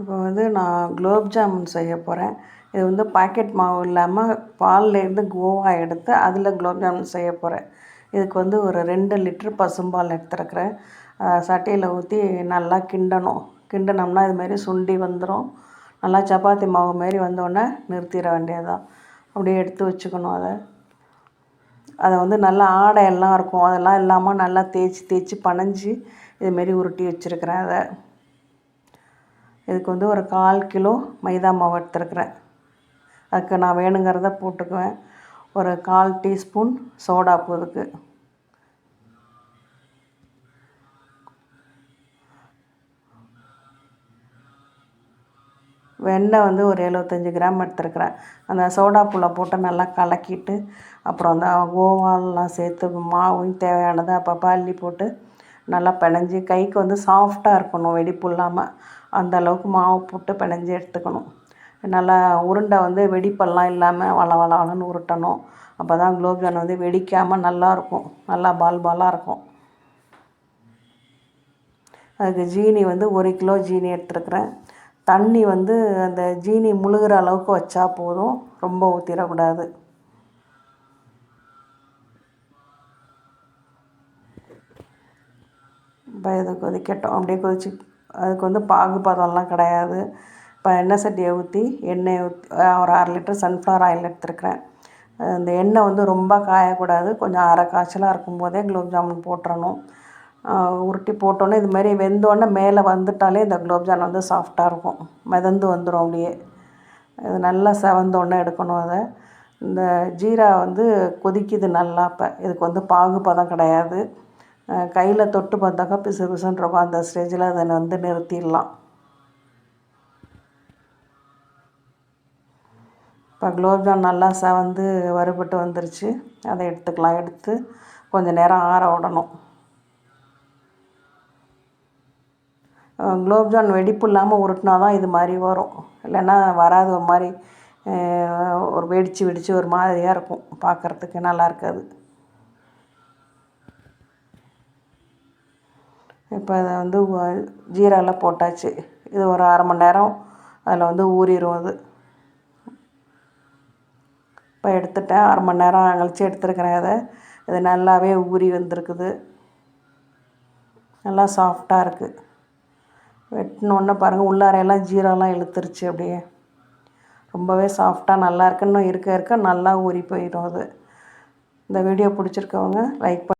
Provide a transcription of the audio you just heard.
இப்போ வந்து நான் குலோப் ஜாமுன் செய்ய போகிறேன் இது வந்து பாக்கெட் மாவு இல்லாமல் பால்லேருந்து கோவா எடுத்து அதில் குலோப் ஜாமுன் செய்ய போகிறேன் இதுக்கு வந்து ஒரு ரெண்டு லிட்ரு பசும்பால் எடுத்துருக்குறேன். சட்டியில் ஊற்றி நல்லா கிண்டணும். கிண்டினோம்னா இதுமாரி சுண்டி வந்துடும் நல்லா சப்பாத்தி மாவு மாரி வந்தோடனே நிறுத்திட வேண்டியதுதான். அப்படியே எடுத்து வச்சுக்கணும் அதை. அதை வந்து நல்லா ஆடை எல்லாம் இருக்கும். அதெல்லாம் இல்லாமல் நல்லா தேய்ச்சி தேய்ச்சி பனைஞ்சி இதுமாரி உருட்டி வச்சுருக்கிறேன் அதை. இதுக்கு வந்து ஒரு கால் கிலோ மைதா மாவு எடுத்துருக்குறேன். அதுக்கு நான் வேணுங்கிறத போட்டுக்குவேன். ஒரு கால் டீஸ்பூன் சோடாப்பு இதுக்கு வெண்ணெய் வந்து ஒரு எழுபத்தஞ்சி கிராம் எடுத்துருக்குறேன். அந்த சோடாப்புல போட்டு நல்லா கலக்கிட்டு அப்புறம் அந்த கோவாலெலாம் சேர்த்து மாவும் தேவையானதை அப்பப்போ அள்ளி போட்டு நல்லா பிணைஞ்சு கைக்கு வந்து சாஃப்டாக இருக்கணும் வெடிப்பு இல்லாமல் அந்த அளவுக்கு மாவு போட்டு பிணைஞ்சி எடுத்துக்கணும். நல்லா உருண்டை வந்து வெடிப்பெல்லாம் இல்லாமல் வள வள வளன்னு உருட்டணும். அப்போ தான் குலோப்ஜான் வந்து வெடிக்காமல் நல்லாயிருக்கும் நல்லா பால் பாலாக இருக்கும். அதுக்கு ஜீனி வந்து ஒரு கிலோ ஜீனி எடுத்துருக்குறேன். தண்ணி வந்து அந்த ஜீனி முழுகிற அளவுக்கு வச்சா போதும். ரொம்ப ஊற்றிடக்கூடாது இப்போ இது கொதிக்கட்டும் அப்படியே கொதிச்சு அதுக்கு வந்து பாகு பதம்லாம் கிடையாது. இப்போ எண்ணெய் சட்டியை ஊற்றி எண்ணெயை ஊற்றி ஒரு அரை லிட்டர் சன்ஃப்ளவர் ஆயில் எடுத்துருக்கிறேன். அந்த எண்ணெய் வந்து ரொம்ப காயக்கூடாது. கொஞ்சம் அரை காய்ச்சலாக இருக்கும்போதே குலோப் ஜாமுன் போட்டுறணும். உருட்டி போட்டோன்னே இது மாதிரி வெந்தோடனே மேலே வந்துட்டாலே இந்த குலோப் ஜாமுன் வந்து சாஃப்டாக இருக்கும். மிதந்து வந்துடும் அப்படியே. இது நல்லா செவந்தோடனே எடுக்கணும் அதை. இந்த ஜீரா வந்து கொதிக்குது நல்லா இப்போ இதுக்கு வந்து பாகு பதம் கிடையாது. கையில் தொட்டு பார்த்தாக்கா பிசு பிசுன்னு இருக்கும். அந்த ஸ்டேஜில் அதை வந்து நிறுத்திடலாம். இப்போ குலோப்ஜாம் நல்லா செவந்து வறுபட்டு வந்துருச்சு. அதை எடுத்துக்கலாம். எடுத்து கொஞ்சம் நேரம் ஆற விடணும். குலோப்ஜான் வெடிப்பு இல்லாமல் உருட்டினா தான் இது மாதிரி வரும். இல்லைன்னா வராது ஒரு மாதிரி ஒரு வெடித்து வெடித்து ஒரு மாதிரியாக இருக்கும். பார்க்குறதுக்கு நல்லா இருக்காது. இப்போ அதை வந்து ஜீராலாம் போட்டாச்சு. இது ஒரு அரை மணி நேரம் அதில் வந்து ஊறிடும் அது. இப்போ எடுத்துட்டேன். அரை மணி நேரம் கழித்து எடுத்துருக்கிறேன் அதை இது நல்லாவே ஊறி வந்திருக்குது. நல்லா சாஃப்டாக இருக்குது வெட்டினோடனே பாருங்கள் உள்ளாரையெல்லாம் ஜீராலாம் இழுத்துருச்சு அப்படியே. ரொம்பவே சாஃப்டாக நல்லா இருக்குன்னு இருக்க இருக்க நல்லா ஊறி போயிடும் அது. இந்த வீடியோ பிடிச்சிருக்கவங்க லைக் பண்ண